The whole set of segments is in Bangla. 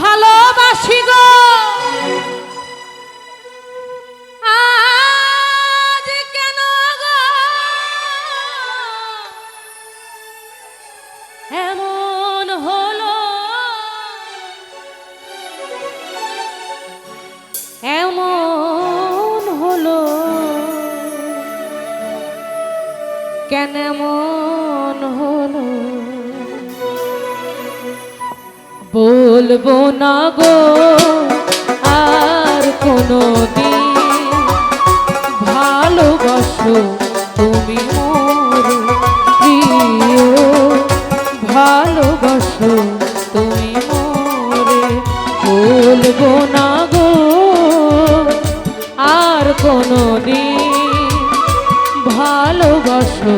ভালোবাসি গো। কেন এমন কেন এমন ভুলবো না গো, আর কোনো দিন ভালোবাসো তুমি মোর প্রিয়। ভালোবাসো তুমি মোরে ভুলবো না গো, আর কোনো দিন ভালোবাসো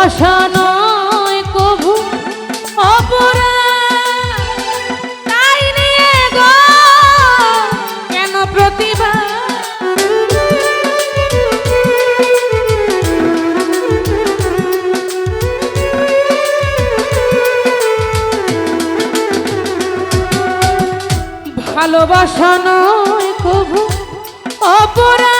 ভালোবাসা নয় কভু অপরাধ কেন প্রতিভা ভালোবাসা নয় কভু অপরাধ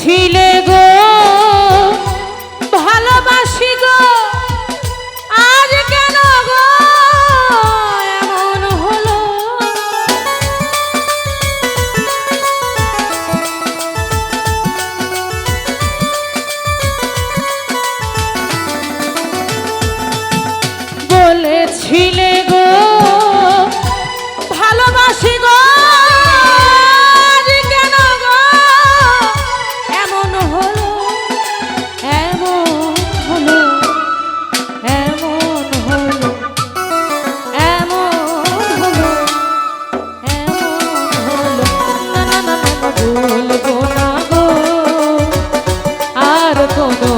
বলেছিলে 서로